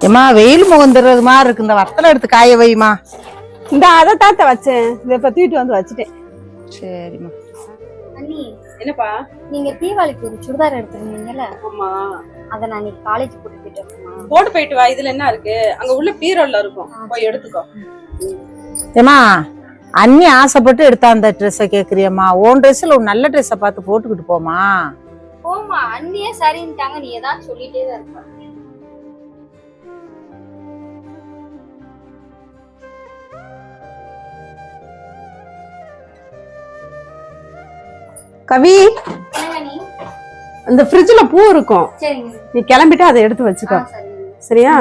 ஏமா வெயில் முகந்துறது மாதிரி இருக்கு. இந்த வத்தலை எடுத்து காய வைமா. இந்த அதை தாத்த வச்சேன். இதை இப்ப தூக்கிட்டு வந்து வச்சுட்டேன். சரிம்மா. அண்ணி என்னப்பா? நீங்க தீபாவளிக்கு ஒரு சுடிதார் எடுத்திருந்தீங்கல்ல? ஆமா. அதை நான் இன்னைக்கு காலேஜ் போட்டு. போட்டு போயிட்டு வா. இதுல என்ன இருக்கு? அங்க உள்ள பீரோல்ல இருக்கும். போய் எடுத்துக்கோ. ஏமா அண்ணி ஆசைப்பட்டு எடுத்தா அந்த ட்ரெஸ்ஸை கேக்குறியம்மா. உன் ட்ரெஸ்ல ஒரு நல்ல ட்ரெஸ்ஸை பார்த்து போட்டுக்கிட்டு போமா போம்மா அண்ணியே சரின்ட்டாங்க. நீ ஏதாவது சொல்லிட்டே தான் இருப்ப. கவி அந்த ஃப்ரிட்ஜ்ல பூ இருக்கும். சரிங்க. நீ கிளம்பிட்டு அதை எடுத்து வச்சுக்கோ. சரியா?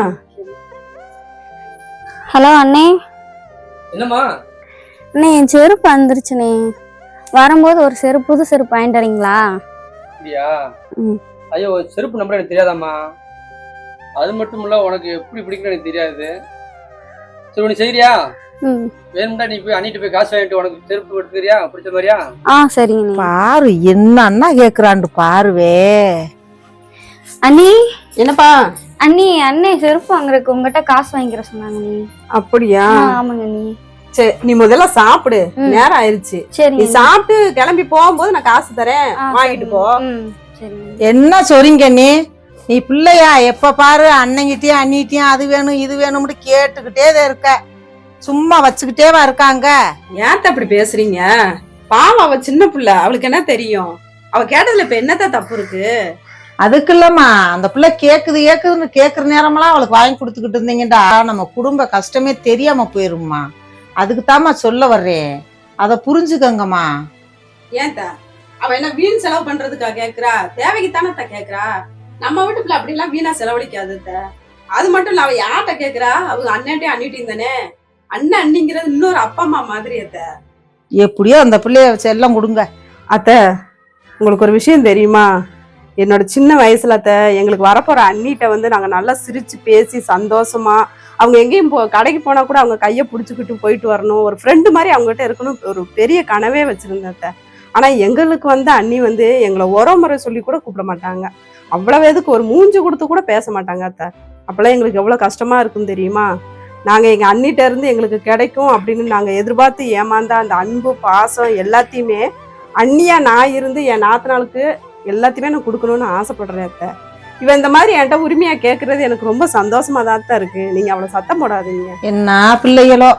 ஹலோ அண்ணே. என்னம்மா? அண்ணே என் செருப்பு வந்துருச்சுண்ணே வரும்போது ஒரு செருப்பு புது செருப்பு வாங்கிட்டு வரீங்களா. ஐயோ செருப்பு நம்பர் எனக்கு தெரியாதாம்மா. அது மட்டும் இல்ல உனக்கு எப்படி பிடிக்கும் எனக்கு தெரியாது. சரி நீ செய்யறியா வேணும்டா நீ போய் அண்ணிட்டு போய் காசு வாங்கிட்டு உனக்கு செருப்பு எடுத்துக்கிறியா பிடிச்ச மாதிரியா? ஆ சரிங்கண்ணே பாரு என்ன அண்ணா கேக்குறான்டு பாருவே. அண்ணி? என்னப்பா? அண்ணி அண்ணே செருப்பு வாங்குறதுக்கு உங்ககிட்ட காசு வாங்கிக்கிற சொன்னாங்க நீ அப்படியா? ஆமாங்க நீ சரி நீ முதல்ல சாப்பிடு. நேரம் ஆயிருச்சு. நீ சரிங்க சாப்பிட்டு கிளம்பி போகும்போது நான் காசு தரேன். வாங்கிட்டு போ. சரிங்க. சரிங்க என்ன சொறீங்க நீ? நீ பிள்ளையா? எப்ப பாரு அண்ணங்கிட்டயும் அண்ணிட்டையும் அது வேணும் இது வேணும்னு கேட்டுக்கிட்டே இருக்க. சும்மா வச்சுக்கிட்டேவா இருக்காங்க? ஏன்த்த அப்படி பேசுறீங்க? பாவம் அவ சின்ன புள்ள. அவளுக்கு என்ன தெரியும்? அவ கேட்டதுல இப்ப என்னத்த தப்பு இருக்கு? அதுக்கு இல்லம்மா அந்த பிள்ளை கேக்குது கேக்குதுன்னு கேக்குற நேரமெல்லாம் அவளுக்கு வாங்கி கொடுத்துக்கிட்டு இருந்தீங்கடா. நம்ம குடும்ப கஷ்டமே தெரியாம போயிரும்மா. அதுக்கு தாம்மா சொல்ல வர்றேன். அதை புரிஞ்சுக்கங்கம்மா. ஏன்த்த அவ என்ன வீண் செலவு பண்றதுக்கா கேக்குறா? தேவைக்கு தானே கேக்குறா? நம்ம வீட்டுக்குள்ள அப்படி எல்லாம் வீணா செலவழிக்காது அது மட்டும் இல்ல அவ யார்கிட்ட கேக்குறா? அவங்க அண்ணன்ட்டே அண்ணிட்டு தானே அண்ணன் அண்ணிங்கிறது இன்னொரு அப்பா அம்மா மாதிரி அத்த. எப்படியோ அந்த பிள்ளைய செல்லம் கொடுங்க. அத்த உங்களுக்கு ஒரு விஷயம் தெரியுமா? என்னோட சின்ன வயசுல அத்த எங்களுக்கு வரப்போற அண்ணிட்ட வந்து நாங்க நல்லா சிரிச்சு பேசி சந்தோஷமா அவங்க எங்கேயும் போ கடைக்கு போனா கூட அவங்க கையை பிடிச்சிக்கிட்டு போயிட்டு வரணும். ஒரு ஃப்ரெண்டு மாதிரி அவங்ககிட்ட இருக்கணும். ஒரு பெரிய கனவே வச்சிருந்தேன் அத்தை. ஆனால் எங்களுக்கு வந்து அண்ணி வந்து எங்களை உரமுறை சொல்லி கூட கூப்பிட மாட்டாங்க. அவ்வளவு எதுக்கு? ஒரு மூஞ்சி கொடுத்து கூட பேச மாட்டாங்க அத்தை. அப்போல்லாம் எங்களுக்கு எவ்வளோ கஷ்டமா இருக்கும் தெரியுமா? நாங்கள் எங்கள் அண்ணிட்ட இருந்து எங்களுக்கு கிடைக்கும் அப்படின்னு நாங்கள் எதிர்பார்த்து ஏமாந்த அந்த அன்பு பாசம் எல்லாத்தையுமே அண்ணியா நான் இருந்து என் நாத்தனாளுக்கு எல்லாத்தையுமே நான் கொடுக்கணும்னு ஆசைப்படுறேன் அத்தை. இவன் இந்த மாதிரி என்கிட்ட உரிமையா கேட்கறது எனக்கு ரொம்ப சந்தோஷமா தான் தான் இருக்கு. நீங்க அவ்வளவு சத்தம் போடாதீங்க. என்ன பிள்ளைகளோ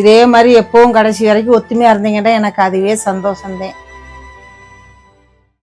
இதே மாதிரி எப்பவும் கடைசி வரைக்கும் ஒத்துமையா இருந்தீங்கன்னா எனக்கு அதுவே சந்தோஷந்தேன்